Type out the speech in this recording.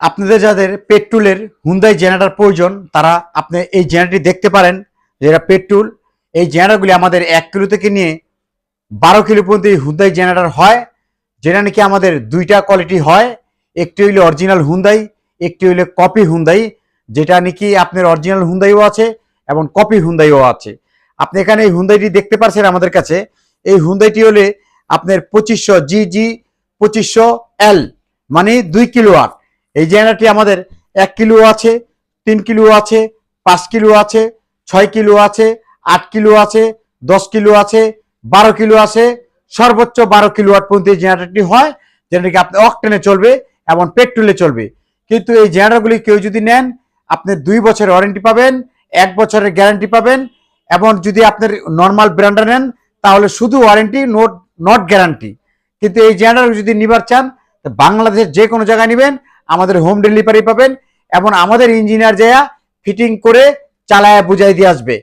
আপনাদের যাদের পেট্রোলের হুন্দাই জেনারেটর প্রয়োজন, তারা আপনি এই জেনারেটরটি দেখতে পারেন। যেটা পেট্রোল, এই জেনারেটরগুলি আমাদের এক কিলো থেকে নিয়ে বারো কিলো পর্যন্ত এই হুন্দাই জেনারেটার হয়, যেটা নাকি আমাদের দুইটা কোয়ালিটি হয়। একটি হইলে অরিজিনাল হুন্দাই একটি হইলে কপি হুন্দাই যেটা নাকি আপনার অরিজিনাল হুন্দাইও আছে এবং কপি হুন্দাইও আছে। আপনি এখানে এই হুন্দাইটি দেখতে পারছেন আমাদের কাছে। এই হুন্দাইটি হলে আপনার পঁচিশশো জি জি পঁচিশশো এল মানে দুই কিলো আট এই জেনারেটরটি আমাদের এক কিলো আছে, তিন কিলো আছে, পাঁচ কিলো আছে, ছয় কিলো আছে, আট কিলো আছে, দশ কিলো আছে, বারো কিলো আছে, সর্বোচ্চ বারো কিলো ওয়াট পর্যন্ত এই জেনারেটরটি হয়, যেটাকে আপনি অকটেনে চলবে এবং পেট্রোলে চলবে। কিন্তু এই জেনারেটরগুলি কেউ যদি নেন, আপনি দুই বছরের ওয়ারেন্টি পাবেন, এক বছরের গ্যারান্টি পাবেন, এবং যদি আপনার নর্মাল ব্র্যান্ডে নেন, তাহলে শুধু ওয়ারেন্টি, নোট, নট গ্যারান্টি। কিন্তু এই জেনারেটর যদি নিবার চান বাংলাদেশের যে কোনো জায়গায় নেবেন আমাদের হোম ডেলিভারি পাবেন এবং আমাদের ইঞ্জিনিয়ার যায়া ফিটিং করে চালায়া বুঝাই দিয়ে আসবে।